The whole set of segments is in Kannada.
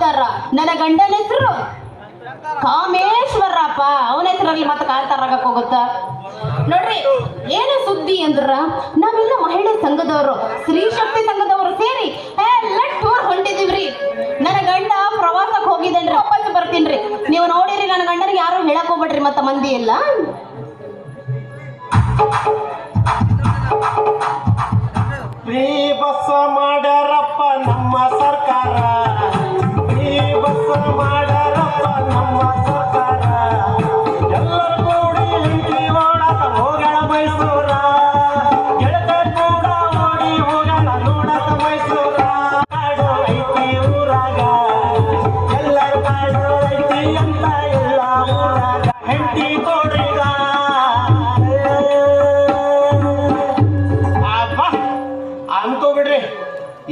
ಕಾಂತಾರ. ನನ್ನ ಗಂಡನ ಹೆಸರು ಕಾಮೇಶ್ವರಪ್ಪ. ಅವನ ಹೆಸರಲ್ಲಿ ಮತ್ತೆ ಕಾಂತಾರ ಹೋಗುತ್ತ? ನೋಡ್ರಿ, ಏನು ಸುದ್ದಿ ಅಂದ್ರ, ನಾವೆಲ್ಲ ಮಹಿಳೆ ಸಂಘದವರು, ಸ್ತ್ರೀ ಶಕ್ತಿ ಸಂಘದವರು ಸೇರಿ ಎಲ್ಲ ಟೂರ್ ಹೊಂಟಿದೀವ್ರಿ. ನನ್ನ ಗಂಡ ಪ್ರವಾಸಕ್ಕೆ ಹೋಗಿದ್ದೇನ್ರಿ, ವಾಪಸ್ ಬರ್ತೀನ್ರಿ. ನೀವು ನೋಡಿರಿ, ನನ್ನ ಗಂಡನಿಗೆ ಯಾರು ಹೇಳಕ್ ಹೋಗ್ಬೇಡ್ರಿ ಮತ್ತ ಮಂದಿ ಎಲ್ಲ. ಬಸ್ ಮಾಡ್ಯಾರಪ್ಪ, ನಮ್ಮ ಸರ್ಕಾರ.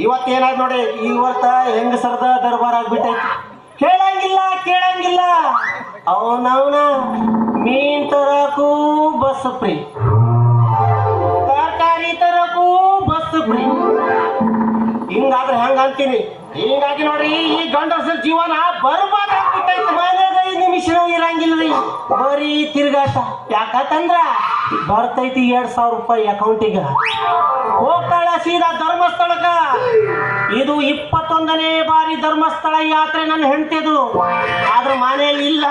ಇವತ್ತೇನಾದ್ ನೋಡಿ ಇವತ್ತ ಹೆಂಗಸರದ ದರ್ಬಾರ್ ಆಗ್ಬಿಟ್ಟೈತಿ. ಕೇಳಂಗಿಲ್ಲ ಕೇಳಂಗಿಲ್ಲ. ಅವನವನ ಮೀನ್ ತರಕು ಬಸ್ ಫ್ರೀ. ತರಕಾರಿ ತರಕು ಬಸ್ ಫ್ರೀ. ಹಿಂಗಾದ್ರೆ ಹೆಂಗ ಅಂತೀನಿ. ಹಿಂಗಾಗಿ ನೋಡ್ರಿ, ಈ ಗಂಡಸರ ಜೀವನ ಬರ್ಬಾದ ಐದು ನಿಮಿಷ ಇರಂಗಿಲ್ರಿ. ಬರೀ ತಿರ್ಗಾಟ. ಯಾಕಂದ್ರ ಬರ್ತೈತಿ ಎರಡ್ ಸಾವಿರ ರೂಪಾಯಿ ಅಕೌಂಟಿಗೆ ಹೋಗ್ತಾಳ ಸೀದಾ ಧರ್ಮಸ್ಥಳಕ್ಕ. ಇದು ಇಪ್ಪತ್ತೊಂದನೇ ಬಾರಿ ಧರ್ಮಸ್ಥಳ ಯಾತ್ರೆ ನನ್ನ ಹೆಂಡ್ತಿದು. ಆದ್ರೆ ಮನೆಯಲ್ಲಿ ಇಲ್ಲ.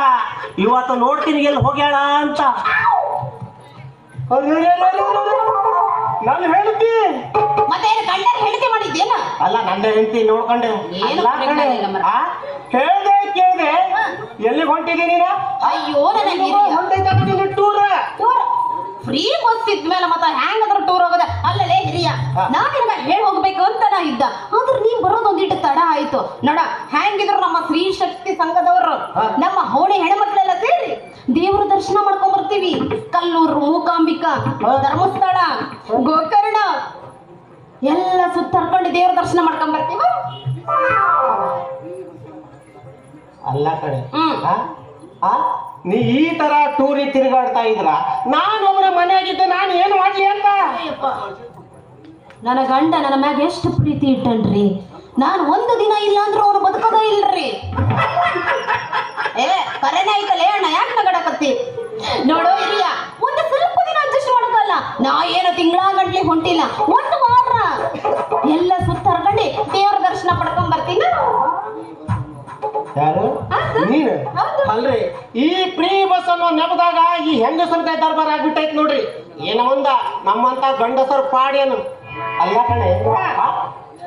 ಇವತ್ತು ನೋಡ್ತೀನಿ ಎಲ್ಲಿ ಹೋಗ್ಯಾಳ ಅಂತ. ನಾನು ಹೆಂಡತಿ. ಮತ್ತೆ ಗಂಡನ ಹೆಂಡತಿ ಮಾಡಿದ್ದೇನ? ಅಲ್ಲ ನನ್ನ ಹೆಂಡತಿ ನೋಡ್ಕೊಂಡೆ. ಏನು? ಕೇಳ್ದೆ ಕೇಳ್ದೆ. ಎಲ್ಲಿಗೆ ಹೊಂಟಿದ್ದೀನಿ ನೀನು? ಅಯ್ಯೋ ನನ್ನ ಟೂರ್. ಟೂರ್? ಫ್ರೀ ಬಸ್ ಇದ್ಮೇಲೆ ಮತ್ತೆ ಅದ್ರ ಟೂರ್ ಹೋಗೋದ? ಅಲ್ಲಲೇ ಹಿರಿಯ. ನಾನು ಹೇಳ್ ಹೋಗ್ಬೇಕು ಅಂತ ನಾ ಇದ್ದ ಆದ್ರೆ ನೀ ಬರೋದ್ ಒಂದಿಟ್ಟು ತಡ ಆಯ್ತು ನೋಡ ಹ್ಯಾಂಗಿದ್ರು ನಮ್ಮ ಸ್ತ್ರೀ ಶಕ್ತಿ ಸಂಘದವರು. ನಮ್ಮ ಹೋಳಿ ಹೆಣ್ಮಕ್ಳೆಲ್ಲ ಸೇರಿ ದೇವ್ರ ದರ್ಶನ ಮಾಡ್ಕೊಂಡ್ ಬರ್ತೀವಿ ಕಲ್ಲೂರು ಮೂಕಾಂಬಿಕಾ. ಧರ್ಮಸ್ಥಳ ಗೋಕರ್ಣ ಎಲ್ಲ ಸುತ್ತರ್ಕೊಂಡು ದೇವ್ರ ದರ್ಶನ ಮಾಡ್ಕೊಂಡ್ ಬರ್ತೀವ ಅಲ್ಲ ಕಡೆ? ನೀ ಈ ತರ ಟೂರಿ ತಿರುಗಾಡ್ತಾ ಇದ್ರ? ನಾನು ಒಬ್ಬರ ಮನೆಯಾಗಿದ್ದೆ ನಾನು ಏನು ಮಾಡ್ಲಿ ಅಂತ? ನನ್ನ ಗಂಡ ನನ್ನ ಮ್ಯಾಗ ಎಷ್ಟು ಪ್ರೀತಿ ಇಟ್ಟನ್ರಿ. ನಾನು ಒಂದು ದಿನ ಇಲ್ಲ ಅಂದ್ರೆ ಅವ್ರು ಬದುಕೋದೇ ಇಲ್ರಿ. ಏ ಕರೆನೇ ಐತಲೇ ಅಣ್ಣ ಯಾಕೆ ನಗಡಕತ್ತಿ? ನೋಡೋ ಇಲ್ಲ ಒಂದು ಸ್ವಲ್ಪ ದಿನ ಅಡ್ಜಸ್ಟ್ ಮಾಡಕಲ್ಲ. ನಾ ಏನು ತಿಂಗಳ ಗಂಟ್ಲಿ ಹೊಂಟಿಲ್ಲ. ಒಂದು ವಾರ. ಎಲ್ಲ ಸುತ್ತ ಹರ್ಕೊಂಡು ದೇವ್ರ ದರ್ಶನ ಪಡ್ಕೊಂಡ್ ಬರ್ತೀನಿ. ಯಾರು. ನೀನು. ಅಲ್ರಿ. ಈ ಪ್ರೀ ಬಸ್ ಅನ್ನೋ ನೆಪದಾಗ ಈ ಹೆಂಗಸರ ದರ್ಬಾರ್ ಆಗ್ಬಿಟ್ಟೈತ್ ನೋಡ್ರಿ. ಏನ ಒಂದ ನಮ್ಮಂತ ಗಂಡಸರ ಪಾಡ್ಯನು. ಅಲ್ಲ ಕಣೆ?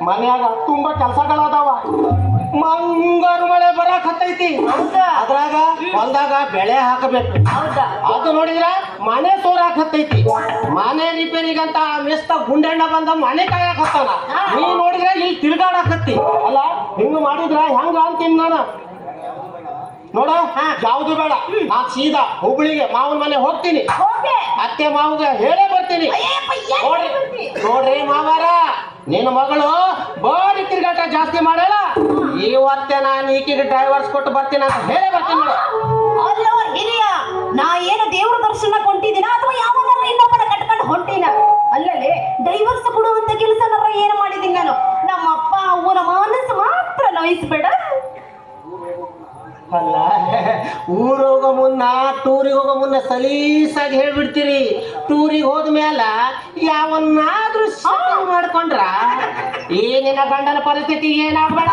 ಮನ್ಯಾಗ ತುಂಬಾ ಕೆಲಸಗಳದಾವ. ಮಂಗಾರು ಮಳೆ ಬರಾಕ್ ಹತ್ತೈತಿ? ಅದ್ರಾಗ ಹೊಲ್ದಾಗ ಬೆಳೆ ಹಾಕಬೇಕು. ಅದು ನೋಡಿದ್ರ ಮನೆ ಸೋರಾಕ್ ಹತ್ತೈತಿ. ಮನೆ ರಿಪೇರಿಗಂತ ಮೆಸ್ತ ಗುಂಡೆಣ್ಣ ಬಂದ ಮನೆ ಕಾಯಕ್ ಹತ್ತಾನ. ನೀ ನೋಡಿದ್ರೆ ಇಲ್ಲಿ ತಿರ್ಗಾಡಕ್ ಹತ್ತಿ. ಅಲ್ಲ ಹಿಂಗ ಮಾಡಿದ್ರ ಹೆಂಗ ಅಂತೀನಿ ನಾನು? ನೋಡ ಯಾವ್ದು ಬೇಡ. ನಾ ಸೀದಾ ಹುಬ್ಳಿಗೆ ಮಾವನ ಮನೆ ಹೋಗ್ತೀನಿ. ಅತ್ತೆ ಮಾವಗ ಹೇಳೇ ಬರ್ತೀನಿ. ನೋಡ್ರಿ? ನೋಡ್ರಿ ಮಾವಾರ ನಿನ್ನ ಮಗಳು ಬಾಡಿ ತಿರ್ಗಾಟ ಜಾಸ್ತಿ ಮಾಡಲ್ಲ ಇವತ್ತೆ ನಾನು ಈಕೆಗೆ ಡ್ರೈವರ್ಸ್ ಕೊಟ್ಟು ಬರ್ತೀನಿ ಅಂತ ಹೇಳೇ ಬರ್ತೀನಿ ನೋಡು. ಅಲ್ಲೋ ಹಿರಿಯ. ನಾ ಏನು ದೇವ್ರ ದರ್ಶನ ಕೊಂಟಿದ್ದೀನ ಅಥವಾ ಯಾವಾಗ ಇನ್ನೊಬ್ಬನ ಕಟ್ಕೊಂಡು ಹೊಂಟಿನ? ಅಲ್ಲಲ್ಲಿ ಡೈವರ್ಸ್ ಕೊಡುವಂತ ಕೆಲಸ ಏನು ಮಾಡಿದೀನಿ ನಾನು? ನಮ್ಮ ಅಪ್ಪ ಅವನ ಮನಸ್ಸು ಮಾತ್ರ ನೋಯಿಸ್ಬೇಡ. ಅಲ್ಲ. ಊರ್ ಹೋಗೋ ಮುನ್ನ, ಟೂರಿಗೆ ಹೋಗೋ ಮುನ್ನ ಸಲೀಸಾಗಿ ಹೇಳ್ಬಿಡ್ತೀರಿ. ಟೂರಿಗೆ ಹೋದ್ಮೇಲೆ ಯಾವನ್ನಾದ್ರೂ ಸಾಂಗ್ ಮಾಡ್ಕೊಂಡ್ರ ಏನಿನ ಗಂಡನ ಪರಿಸ್ಥಿತಿ ಏನಾಗ್ಬೇಡ?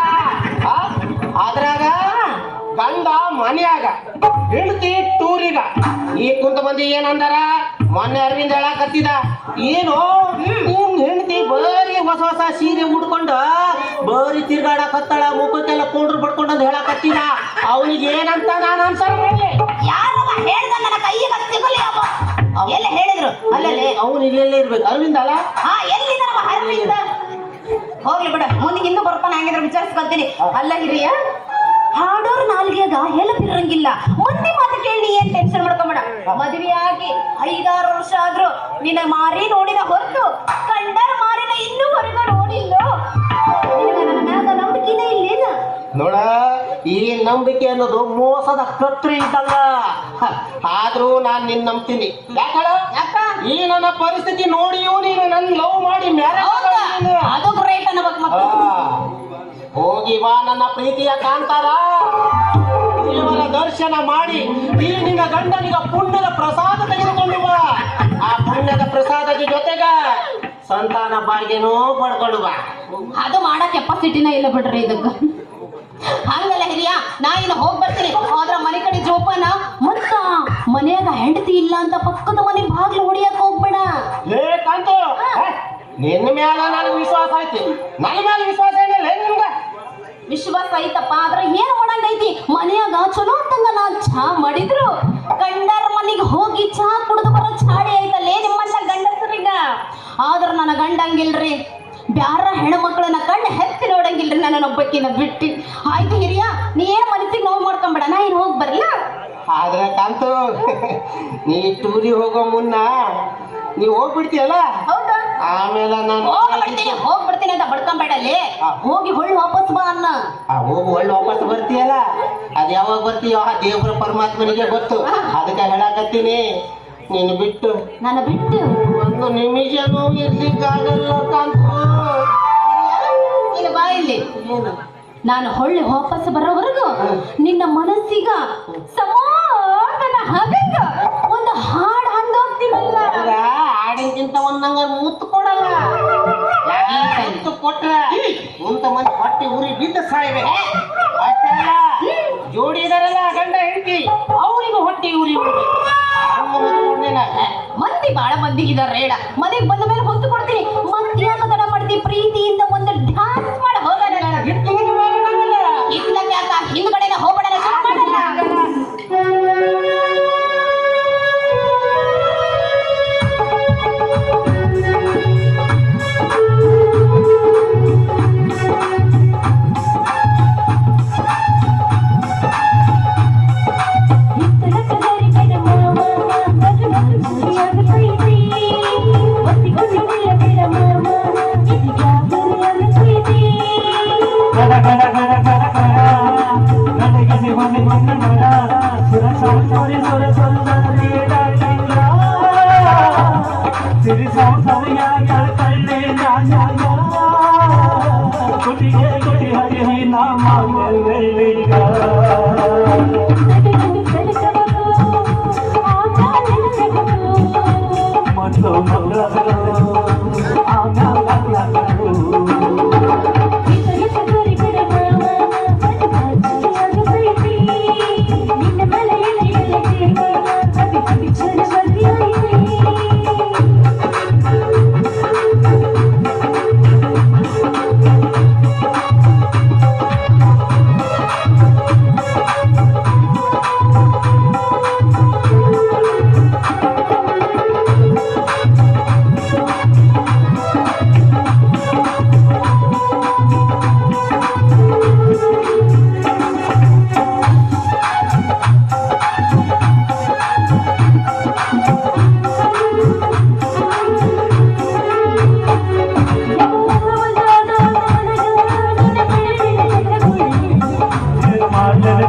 ಅದ್ರಾಗ ಗಂಡ ಮನೆಯಾಗ, ಹೆಂಡತಿ ಟೂರಿಗ, ಈ ಕುಂತ ಮಂದಿ ಏನಂದಾರ? ಮೊನ್ನೆ ಅರವಿಂದ ಹೇಳಕತ್ತಿದ, ಏನು ಬರೀ ಹೊಸ ಹೊಸ ಸೀರೆ ಉಡ್ಕೊಂಡು ಬರೀ ತಿರ್ಗಾಡಕತ್ತಾಳ ಮುಖಕ್ಕೆಲ್ಲ ಪೌಡ್ರ್ ಬಡ್ಕೊಂಡು ಅಂತ ಹೇಳಕತ್ತಿದ. ಅವನಿಗೆ ಏನಂತ ನಾನು ಅನ್ಸರ್ ಮಾಡ್ಲಿ ಯಾರು ಹೇಳ್ದ ನನ್ನ ಕೈಗೆ ಸಿಗಲಿ ಎಲ್ಲ ಹೇಳಿದ್ರು? ಅಲ್ಲಲ್ಲಿ ಅವನು ಇಲ್ಲೆಲ್ಲೇ ಇರ್ಬೇಕು. ಅರವಿಂದ ಅಲ್ಲ? ಹಾ ಎಲ್ಲಿ ನಮ್ಮ ಹರವಿಂದ ಹೋಗ್ಲಿ ಬಿಡ. ಮುಂದಿಗೆ ಇನ್ನೂ ಬರ್ತಾನೆ ಹಂಗಿದ್ರೆ ವಿಚಾರಿಸ್ಕೊಳ್ತೀನಿ. ಅಲ್ಲ ಹಿರಿಯ ಹಾಡೋರ್ ನಾಲ್ಗೆಯಾಗ ಹೆಲಪಿರಂಗಿಲ್ಲ ಮುಂದೆ ಮಾತು ಕೇಳಿ ಏನ್ ಟೆನ್ಷನ್ ಮಾಡ್ಕೊಂಬೇಡ ಮದುವೆ ಆಗಿ ಐದಾರು ವರ್ಷ ಆದ್ರೂ ನಿನ್ನ ಮಾರಿ ನೋಡಿದ ಹೊರತು ಕಂಡರ ಮಾರಿನ ಇನ್ನೂ ಹೊರಗ ನೋಡಿಲ್ಲ? ನಂಬಿಕೆನೇ ಇಲ್ಲೇನ? ನೋಡ ಈ ನಂಬಿಕೆ ಅನ್ನೋದು ಮೋಸದ ಕತ್ರಿ ಇದ್ದಂಗ ಆದ್ರೂ ನಾನ್ ನಿನ್ ನಂಬ್ತೀನಿ. ಯಾಕಳ ಈ ನನ್ನ ಪರಿಸ್ಥಿತಿ ನೋಡಿಯೂ ನೀನು ನನ್ ಲವ್ ಮಾಡಿ ಅದು ಗ್ರೇಟ್ ಹೋಗಿ ಬಾ ನನ್ನ ಪ್ರೀತಿಯ ದೇವರ ದರ್ಶನ ಮಾಡಿ ಈ ನಿನ್ನ ಗಂಡನಿಗ ಪುಣ್ಯದ ಪ್ರಸಾದ ತೆಗೆದುಕೊಂಡು ಬಾ. ಆ ಪುಣ್ಯದ ಪ್ರಸಾದದ ಜೊತೆಗ ಸಂತಾನ ಬಾಳ್ಗೆನೂ ಪಡ್ಕೊಂಡು ಬಾ. ಅದು ಮಾಡ ಕೆಪಾಸಿಟಿನ ಇಲ್ಲ ಬಿಡ್ರಿ ಇದಕ್ಕ. ಹಂಗಲ್ಲ ಹಿರಿಯ ನಾ ಇನ್ನು ಹೋಗಿ ಬರ್ತೀನಿ. ಆದ್ರ ಮನೆ ಕಡೆ ಜೋಪಾನ ಮತ್ತ ಮನೆಯಾಗ ಹೆಂಡತಿ ಇಲ್ಲ ಅಂತ ಪಕ್ಕದ ಮನೆ ಬಾಗ್ಲು ಹೊಡಿಯಕ್ ಹೋಗ್ಬೇಡ. ನಿನ್ನ ಮ್ಯಾಲ ನನಗೆ ವಿಶ್ವಾಸ ಐತಿ. ನನ್ನ ಮ್ಯಾಲ ವಿಶ್ವಾಸ ಏನಿಲ್ಲ ನಿಮ್ಗ. ವಿಶ್ವಾಸ ಐತಪ್ಪ ಆದ್ರೆ ಏನ್ ಮಾಡಂಗೈತಿ? ಮನೆಯಾಗ ಚಲೋ ಅಂತಂಗ ನಾ ಚಾ ಮಾಡಿದ್ರು. ಗಂಡರ ಮನೆಗೆ ಹೋಗಿ ಚಾ ಕುಡಿದು ಬರೋ ಚಾಡಿ ಐತಲ್ಲೇ ನಿಮ್ಮಂತ ಗಂಡಸರಿಗ? ಆದ್ರ ನನ್ನ ಗಂಡಂಗಿಲ್ರಿ ಬ್ಯಾರ ಹೆಣ್ಮಕ್ಳನ್ನ ಕಂಡು ಹೆತ್ತಿ ನೋಡಂಗಿಲ್ರಿ ನನ್ನ ಒಬ್ಬಕ್ಕಿನ ಬಿಟ್ಟು. ಆಯ್ತು ಹಿರಿಯ ನೀ ಏನ್ ಮನಸ್ಸಿಗೆ ನೋವು ಮಾಡ್ಕೊಂಬೇಡ ನಾ ಏನ್ ಹೋಗಿ ಬರಲ್ಲ ಆದ್ರೆ ಕಾಂತು ನೀ ಟೂರಿಗೆ ಹೋಗೋ ಮುನ್ನ ನೀ ಹೋಗ್ಬಿಡ್ತೀಯಲ್ಲ? ಹೌದಾ? ಆಮೇಲೆ ನಾನು ಹೋಗ್ಬಿಡ್ತೀನಿ ಹೋಗ್ಬಿಡ್ತೀನಿ ಅಂತ ಬಡ್ಕೊಂಬೇಡಲ್ಲಿ. ಹೋಗಿ ಹೊಳ್ಳಿ ವಾಪಸ್ ಬಾ ಅನ್ನ. ಹೋಗಿ ಹೊಳ್ಳಿ ವಾಪಸ್ ಬರ್ತೀಯಲ್ಲ? ಅದ್ ಯಾವಾಗ ಬರ್ತೀಯೋ ಆ ದೇವ್ರ ಪರಮಾತ್ಮನಿಗೆ ಗೊತ್ತು. ಅದಕ್ಕೆ ಹೇಳಕತ್ತೀನಿ. ನೀನು ಬಿಟ್ಟು. ನನ್ನ ಬಿಟ್ಟು. ಒಂದು ನಿಮಿಷನೂ ಇರ್ಲಿಕ್ಕಾಗಲ್ಲ ಕಾಂತು. ಇಲ್ಲಿ ಬಾ ಇಲ್ಲಿ. ನಾನು ಹೊಳ್ಳಿ ವಾಪಸ್ ಬರೋವರೆಗೂ ನಿನ್ನ ಮನಸ್ಸಿಗ ಸಮಾಧಾನ ಹಗಂಗ ಒಂದು ಹಾಡು ಹಂಗ ಹಾಡಿನಕ್ಕಿಂತ ಒಂದಂಗ ಮುತ್ತು ಕೊಟ್ರ ಮುಂತ ಮಂದಿ ಹೊಟ್ಟೆ ಉರಿ ಬಿದ್ದ ಸಾಯಿವೆ. ಅಷ್ಟೇ ಅಲ್ಲ ಜೋಡಿ ಇದಾರಲ್ಲ ಗಂಡ ಹೆಂಡತಿ ಅವರಿಗೂ ಹೊಟ್ಟೆ ಉರಿ ಉರಿ. ಹಂಗ ಮುತ್ಕೊಂಡೇನ ಮಂದಿ ಬಾಳ ಮಂದಿ ಇದಾರ ರೇಡ. ಮನೆಗೆ ಬಂದ ಮೇಲೆ ಹೊತ್ತು ಕೊಡ್ತೀನಿ. ಮಂದಿ ಯಾಕೆ ತಡ ಮಾಡ್ತಿ? ಪ್ರೀತಿಯಿಂದ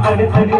ಮಾಡಲು ಕಡೆ ತಡಿ